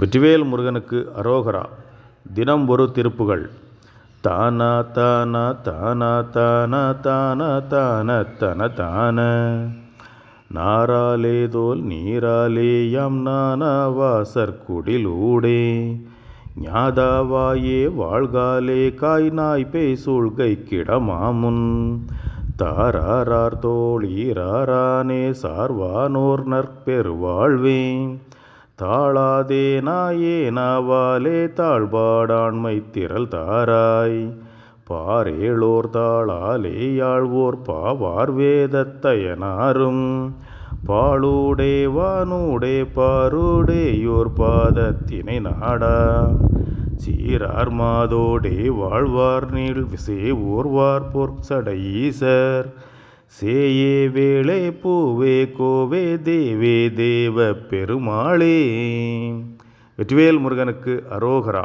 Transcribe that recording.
வெற்றிவேல் முருகனுக்கு அரோகரா. தினம் ஒரு திருப்புகள். தானா தானா தானா தானா தானா தான தன தான. நாராலே தோல் நீராலேயாம் நானா வாசற்குடிலூடே ஞாதாவாயே வாழ்காலே காய் நாய் பேய் சூழ்கை கிடமாமுன் தாராரார் தோழீரானே சார்வானோர் நற்பெருவாழ்வேன் தாளாதே நாயே நாவாலே தாழ்பாடாண்மை திரள் தாராய். பாரேளோர் தாளாலே யாழ்வோர் பாவார் வேதத்தயனாரும். பாலூடே வானூடே பாருடேயோர் பாதத்தினை நாடா. சீரார் மாதோடே வாழ்வார் நீள் விசே சேவூர்வார் பொற்சடையீசர் சேயே வேளே பூவே கோவே தேவே தேவ பெருமாளே. வெற்றிவேல் முருகனுக்கு அரோகரா.